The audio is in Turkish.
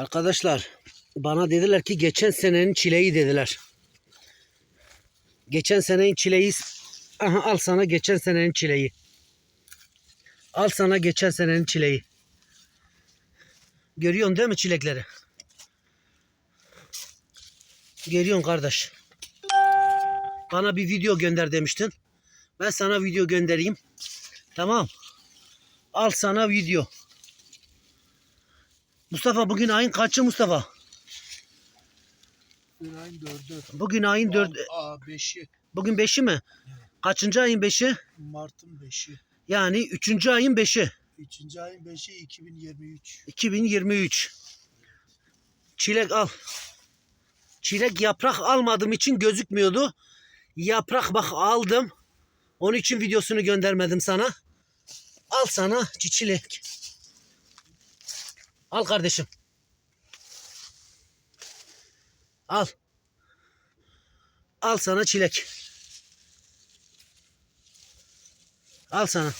Arkadaşlar bana dediler ki geçen senenin çileği dediler. Geçen senenin çileği Aha, al sana geçen senenin çileği. Al sana geçen senenin çileği. Görüyorsun değil mi çilekleri? Görüyorsun kardeş. Bana bir video gönder demiştin. Ben sana video göndereyim. Tamam. Al sana video. Mustafa bugün ayın kaçı Mustafa? Bugün ayın dördü. Bugün ayın 4 Aa beşi. bugün 5'i mi? Kaçıncı ayın 5'i? Mart'ın beşi. Yani 3. ayın 5'i. Üçüncü ayın beşi 2023. 2023. Çilek al. Çilek yaprak almadığım için gözükmüyordu. Yaprak bak aldım. Onun için videosunu göndermedim sana. Al sana çilek. Al kardeşim. Al. Al sana çilek. Al sana.